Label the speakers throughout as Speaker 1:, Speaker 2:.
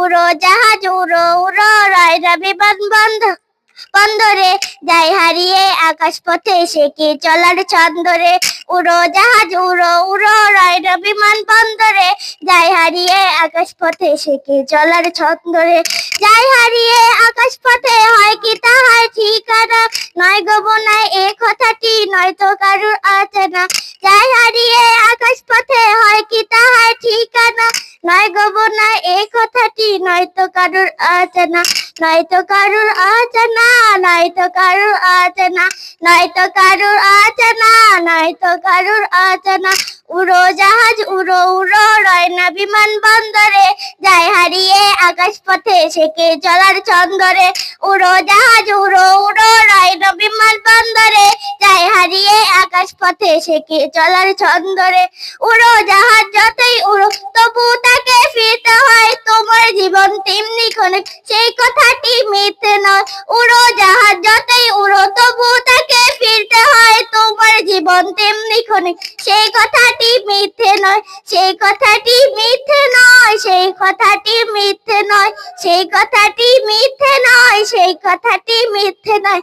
Speaker 1: উড়ো জাহাজ উড়ো উড়ো রয় রবি বন্ধ বন্দরে যাই হারিয়ে আকাশ পথে সে কি চলার ছন্দরে উড়ো জাহাজ উড়ো উড়ো রয় বিমান বন্দরে যাই হারিয়ে আকাশ পথে শেখে চলার ছন্দরে যাই হারিয়ে আকাশ পথে হয় কি তাহার ঠিকানা? নয় গোবনায় এ কথাটি নয়তো কারুর অচেনা যাই হারিয়ে আকাশ পথে হয় কি তাহার ঠিকানা? নয় গোবনায় এ কথাটি নয়তো কারুর অচেনা নয়তো কারুর অচেনা নয়তো কারুর অচেনা নয়তো কারুর অচেনা নয়তো কারুর অচেনা উড়ো জাহাজ, উড়ো উড়ো রয় না বিমান বন্দরে যায় হারিয়ে আকাশ পথে সেকে চলার চন্দরে। উড়ো জাহাজ, উড়ো উড়ো রয় না বিমান বন্দরে যায় হারিয়ে আকাশ পথে সেকে চলার চন্দরে। উড়ো জাহাজ যতই উড়ো তবু তাকে ফিরতে হয় তোমার জীবন তেমনি সেই কথাটি মিথ্যে নয়, উড়ো জাহাজ যতই উড়ো তবু তাকে ফিরতে হয় তোমার জীবন তেমনি ক্ষণে। সেই কথাটি মিথ্যে নয়, সেই কথাটি মিথ্যে নয়, সেই কথাটি মিথ্যে নয়, সেই কথাটি মিথ্যে নয়, সেই কথাটি মিথ্যে নয়।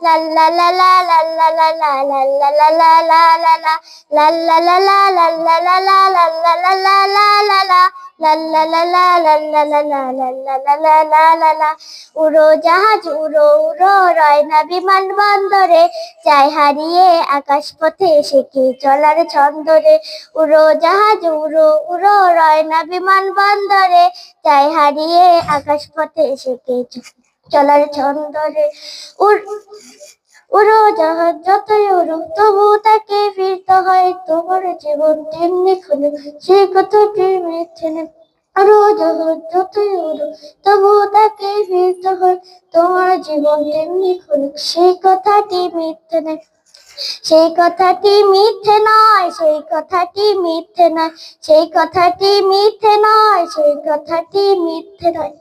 Speaker 1: la la La la la la la la la la la la la la la la la La la la la la la la la la la la la উড়ো জাহাজ উড়ো উড়ো রয় না বিমান বন্দরে চাই হারিয়ে আকাশ পথে শেখে চলার ছন্দরে উড়ো জাহাজ উড়ো উড়ো রয় না বিমান বন্দরে চাই হারিয়ে আকাশ পথে শেখে চলার ছন্দরে উড়ো জাহাজ যতই উড়ো, তবু তাকে ফিরতে হয় তোমার জীবন তেমনি খুলে সে কথাটি মিথ্যে জাহাজ যতই উড়ো, তবু তাকে ফিরতে হয় তোমার জীবন তেমনি খুলে সেই কথাটি মিথ্যে নেই সেই কথাটি মিথ্যে নয় সেই কথাটি মিথ্যে নয় সেই কথাটি মিথ্যে নয় সেই কথাটি মিথ্যে নয়।